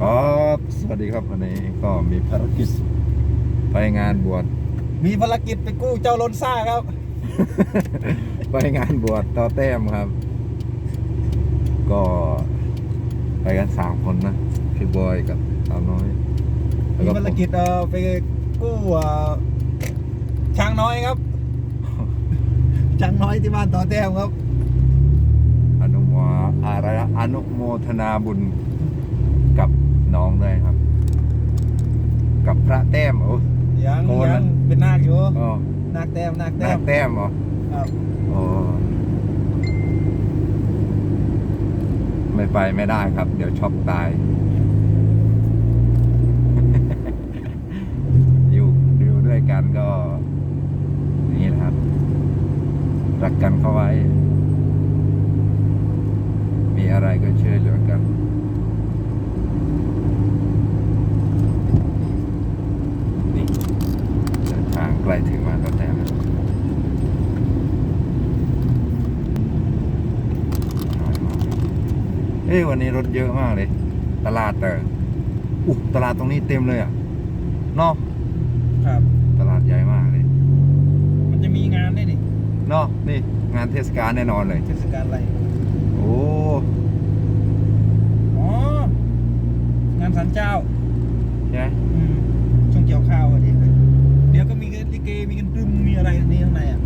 ครับสวัสดีครับวันนี้ก็มีภารกิจไปงานบวช มีภารกิจไปกู้เจ้าล้นซ่าครับ ไปงานบวชต่อแต้มครับ ก็ไปกันสามคนนะพี่บอยกับสาวน้อยแล้วมีก็ภารกิจเอ่อไปกู้เอ่อช้างน้อยครับ ช้างน้อยที่บ้านต่อแต้มครับ อนุโมอะไรนะอนุโมทนาบุญกับ น้องด้วยครับ กับพระแต้มโอ้ ยังโกนยันะ งเป็นนาคอยู่อ๋อนาคแต้มนาคหแต้น้ามแต้มเหรอครับอ๋อไม่ไปไม่ได้ครับ เดี๋ยวช็อกตาย อยู่อยู่ด้วยกันก็นี่นะครับ รักกันเข้าไว้ มีอะไรก็ช่วยเหลือกัน นี่เดินทางใกล้ถึงมาก็แต้มแล้ว เอ้ยวันนี้รถเยอะมากเลย ตลาดแต่อุ๊ตลาดตรงนี้เต็มเลยอะเนาะครับ ตลาดใหญ่มากเลย มันจะมีงานด้วยนี่เนาะนี่งานเทศกาลแน่นอนเลย เทศกาลอะไร โอ้อ๋องานสันเจ้าใช่ไหมอืมช่วงเกี่ยวข้าวพอดีเลยเดี๋ยวก็มีกันลิเกมีกันตรึมมีอะไรนี่ข้างในอะ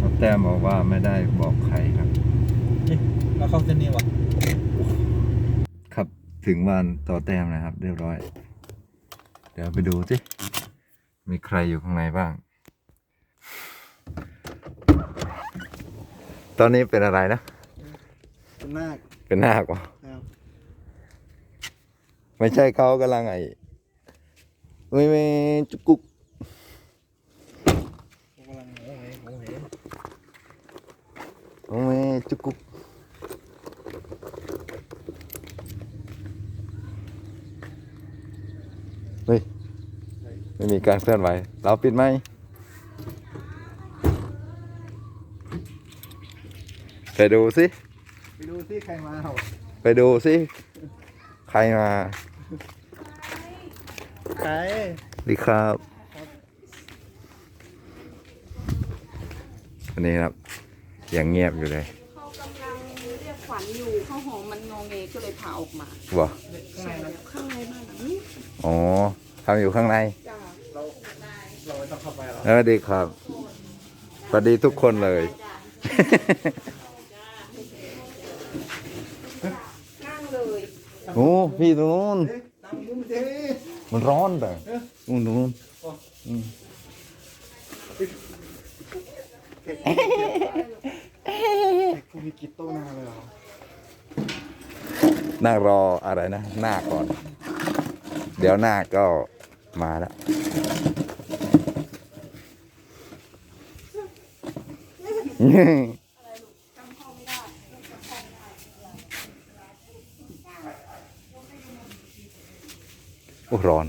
แล้วแต้มบอก ว่าไม่ได้บอกใครครับนี่เราเข้าเส้นนี้วะครับถึงวันต่อแต้มนะครับ เรียบร้อย เดี๋ยวไปดูสิมีใครอยู่ข้างในบ้าง ตอนนี้เป็นอะไรนะ เป็นนาคเป็นนาควะครับไม่ใช่เขากำลังไอ้ไม่ไม่จุกกุกกำลังโอ้โหโอ้โห โอ้ไม่จุกกุกเฮ้ย ไม่มีการเคลื่อนไหว เราปิดไหมไปดูสิ ไปดูที่ใครมาเอาไปดูสิ ใครมา ใครดีครับอันนี้ครับ ยังเงียบอยู่เลยเขากำลังเรียกขวัญอยู่ข้าวหอมมันงอเงก็เลยพาออกมาบ่ข้างในนั้นข้างในบ้านหลังนี้อ๋อทำอยู่ข้างในจ้าเราเราไม่ต้องเข้าไปหรอกเออดีครับสวัสดีทุกคนเลย นั่งเลยโอ้พี่ตรงนู้นตั้งมุมเด้มันร้อนแต่นู่นตรงนู้นอืม คุณมีกี่โต๊ะหน้าเลยเหรอนั่งรออะไรนะหน้าก่อน เดี๋ยวหน้าก็มาแล้วโอ้ร้อน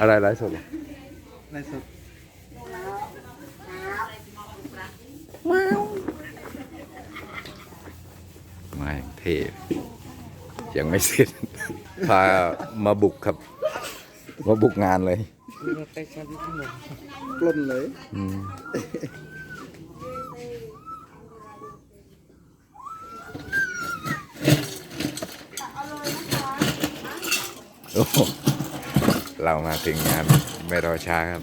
อะไรไรสด เหรอในสุดไม่เทพยังไม่เสร็จ พามาบุกครับ มาบุกงานเลยไปชั้นที่หนึ่งปล้นเลยอืมโอ้โหเรามาถึงงาน ไม่รอช้าครับ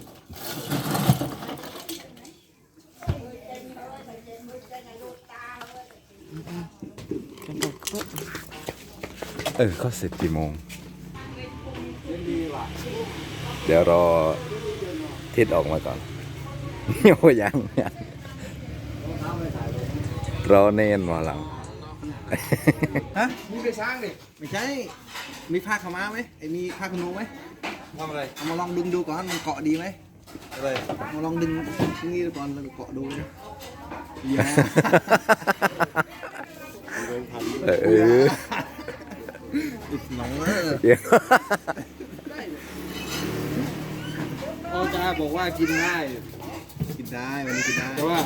เออเขาเสร็จกี่โมง เดี๋ยวรอทิศออกมาก่อนโอ้ยังยังรอเน้นมาหลังฮะมีไปช้างดิไม่ใช่ มีผ้าขาวม้าไหมไอ้มีผ้าขนหนูไหม ทำอะไรเอามาลองดึงดูก่อนมันเกาะดีไหมอะไรมาลองดึงนี่ดูก่อนแล้วเกาะดูนะอย่าเออเออติดหนองเออพ่อจ้าบอกว่ากินได้กินได้วันนี้กินได้แต่ว่า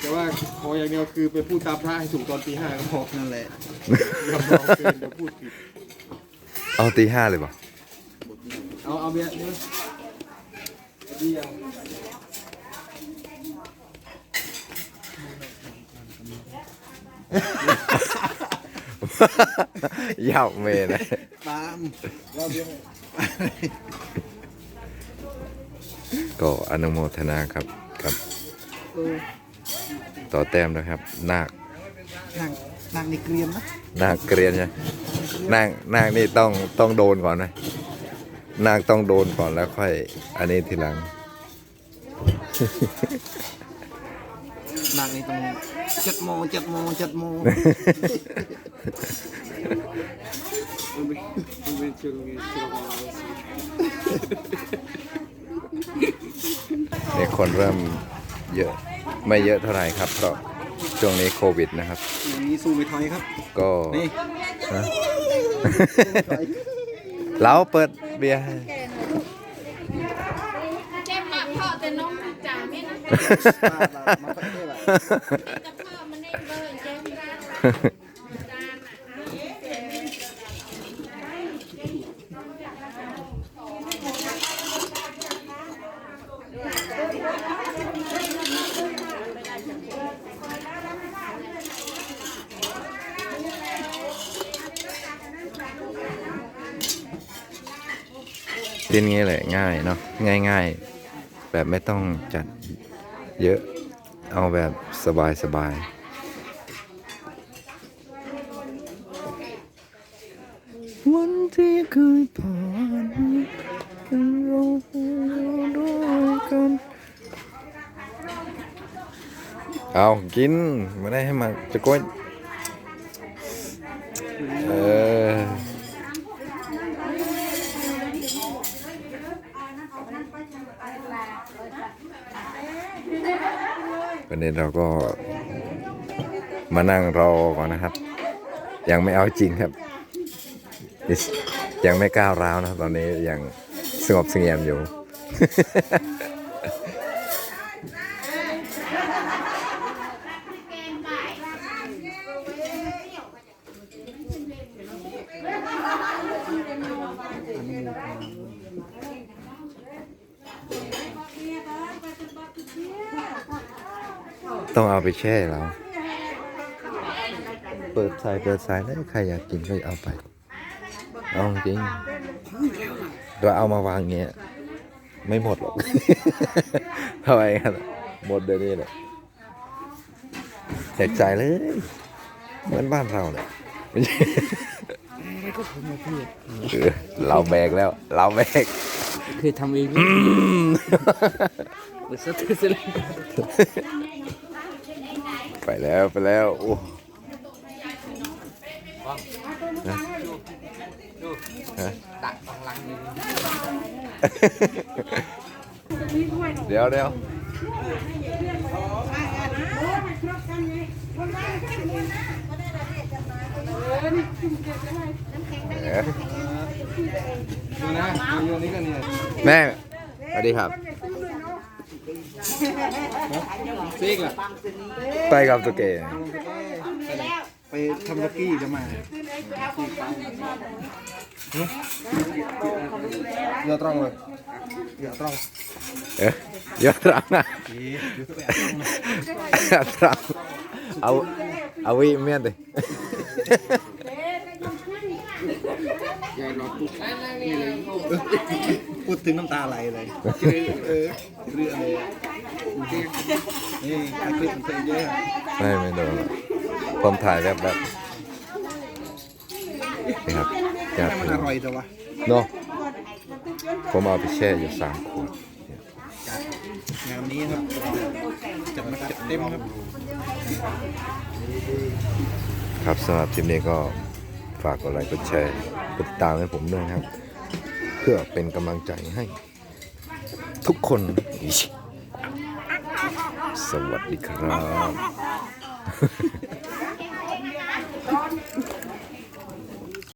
แต่ว่าขออย่างเดียวคือไปพูดตามพระให้ถูกตอนตีห้าก็พอนั่นแหละอย่าลองเกินเดี๋ยวพูดผิดเอาตีห้าเลยป่ะ เอาเอาเบียร์นี่เบียร์ยาวเมย์นะตามเราเดียวก็อนุโมทนาครับกับต่อแต้มนะครับนาคนั่งนั่งในเกรียมนะนาคเกรียนใช่นาคนาคนี่ต้องต้องโดนก่อนนะ นาคต้องโดนก่อนแล้วค่อย อันนี้ทีหลังนั่งในตรงเจ็ดโมงเจ็ดโมงเจ็ดโมงมันเป็นมันเป็นเชิงเชิงของเราสินี่คนเริ่มเยอะไม่เยอะเท่าไหร่ครับ เพราะช่วงนี้โควิดนะครับ อย่างนี้สู้ไม่ถอยครับ ก็นี่ฮะ เราเปิดเบียร์ให้เจ็บมากพ่อแต่น้องจ๋าไม่นะมามาไปเท่าไหร่แต่พ่อมันได้เบอร์เจ็บ กินงี้แหละง่ายเนาะง่ายๆ แบบไม่ต้องจัดเยอะเอาแบบสบายๆวันที่เคยผ่านกันเราด้วยกันเอากินไม่ได้ให้มันจะก้นเออ วันนี้เราก็มานั่งรอก่อนนะครับ ยังไม่เอาจริงครับ ยังไม่ก้าวร้าวนะตอนนี้ยังสงบเสงี่ยมอยู่ ต้องเอาไปแช่แล้ว เปิดสายเปิดสายแล้วใครอยากกินก็เอาไป เอาจริงตัวเอามาวางเงี้ย ไม่หมดหรอกทำไมกันอะหมดเดี๋ยวนี้เลยแจกจ่ายเลย เหมือนบ้านเราเนี่ยไม่ใช่เออเราแบกแล้ว เราแบกเคยทำเองเปิดสตือเลย ไปแล้วไปแล้วโอ้ฮะฮะตักบางลังหนึ่งเดี๋ยวเดี๋ยวเอ๊ะดูนะโยนนี้กันเนี่ยแม่สวัสดีครับ ซีกล่ะไปกับตัวเกไปทำลักกี้จะมาเรือตรงเลยเรือตรงเอ๊ะเยอะตรังนะตรังเอาเอาวิเมียนดิใหญ่หลอดปุ๊บนี่เลยพูดถึงน้ำตาไหลเลยเออเรื่องอะไรอะ นี่ถ่ายคลิปมันเคยเยอะไม่ไม่โดนหรอกผมถ่ายแบบแบบนี่ครับอยากให้มันอร่อยจังวะเนาะผมเอาไปแช่อยู่สามขวดงานนี้ครับจัดมาจัดเต็มครับครับสำหรับคลิปนี้ก็ฝากกดไลค์กดแชร์กดติดตามให้ผมด้วยนะครับ เพื่อเป็นกำลังใจให้ทุกคน สวัสดีครับ